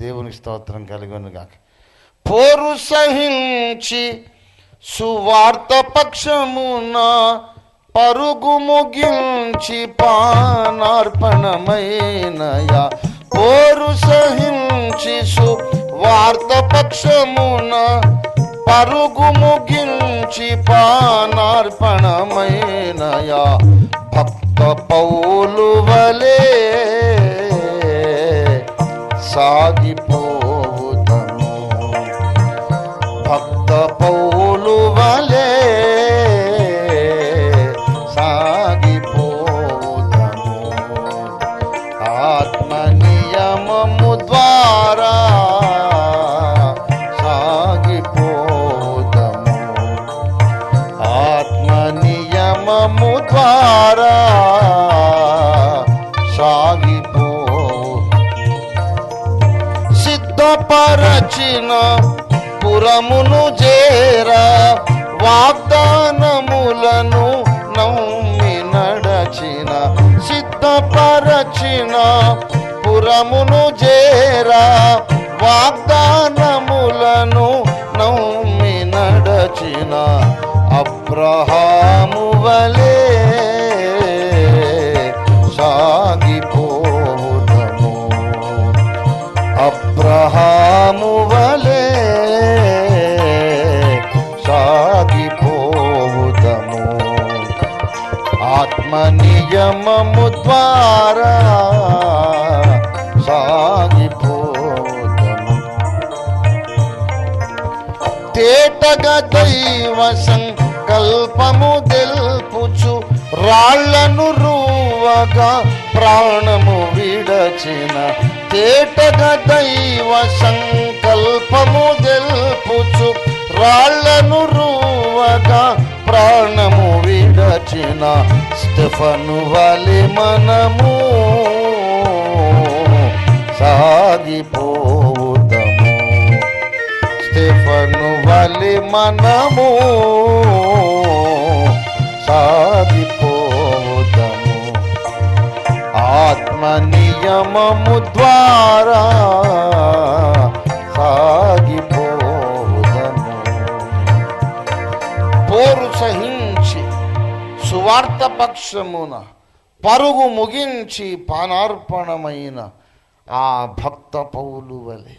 దేవునికి స్తోత్రం కలిగి గాక పోరు సహించి సువార్త పక్షమున పరుగు ముగించి పానార్పణమైనయా. పోరు సహించి సువార్త పక్షమున పరుగు ముగించి పానార్పణమైనయా. భక్త పౌలు వలె నియమము ద్వారా సాగిపో. సిద్ధపరచిన పురమును చేరా వాగ్దానములను నమ్మి నడచిన. సిద్ధపరచిన పురమును చేరా వాగ్దానములను నమ్మి నడచిన. అబ్రహా వలే సాగిపోదము అబ్రహాము వలే సాగిపోవుదము. ఆత్మ నియమము ద్వారా సాగిపోదము తేటగా దైవ సంకల్పము తెలుపుచు రాళ్ళను రూవగా ప్రాణము విడచిన తేటగా దైవ సంకల్పము తెలుపుచు రాళ్ళను రూవగా ప్రాణము విడచిన స్టెఫను వలి మనము సాగిపోతము స్టెఫను వలి మనము సంయమము ద్వారా సాగిపోదము పోరు సహించి సువార్త పక్షమున పరుగు ముగించి పానార్పణమైన ఆ భక్త పౌలు వలె.